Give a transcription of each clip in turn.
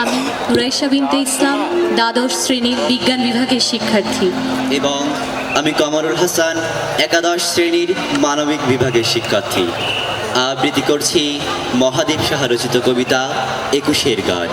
আমি নুরাইশা বিনতে ইসলাম, দ্বাদশ শ্রেণির বিজ্ঞান বিভাগের শিক্ষার্থী। এবং আমি কমরুল হাসান, একাদশ শ্রেণির মানবিক বিভাগের শিক্ষার্থী। আবৃত্তি করছি মহাদেব সাহা রচিত কবিতা একুশের গান।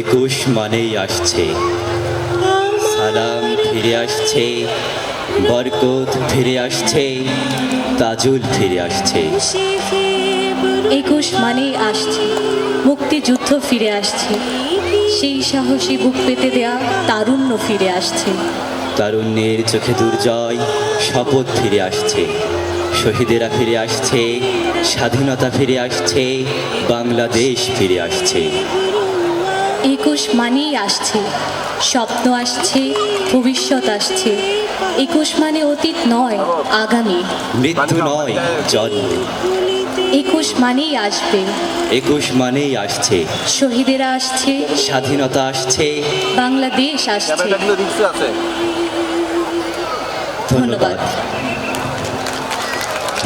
একুশ মানেই আসছে। সালাম ফিরে আসছে বরকত ফিরে আসছে তাজুল ফিরে আসছে। একুশ মানেই আসছে মুক্তিযুদ্ধ ফিরে আসছে। সেই সাহসী বুক পেতে দেয়া তারুণ্য ফিরে আসছে। তারুণ্যের চোখে দুর্জয় শপথ ফিরে আসছে। শহীদেরা ফিরে আসছে স্বাধীনতা ফিরে আসছে বাংলাদেশ ফিরে আসছে। একুশ মানেই আসছে। স্বপ্ন আসছে ভবিষ্যৎ আসছে। একুশ মানে অতীত নয় আগামী। মৃত্যু নয় জন্ম। একুশ মানেই আসবে। একুশ মানেই আসছে। শহীদেরা আসছে। স্বাধীনতা আসছে। বাংলাদেশ আসছে। ধন্যবাদ।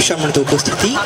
সম্মানিত উপস্থিতি।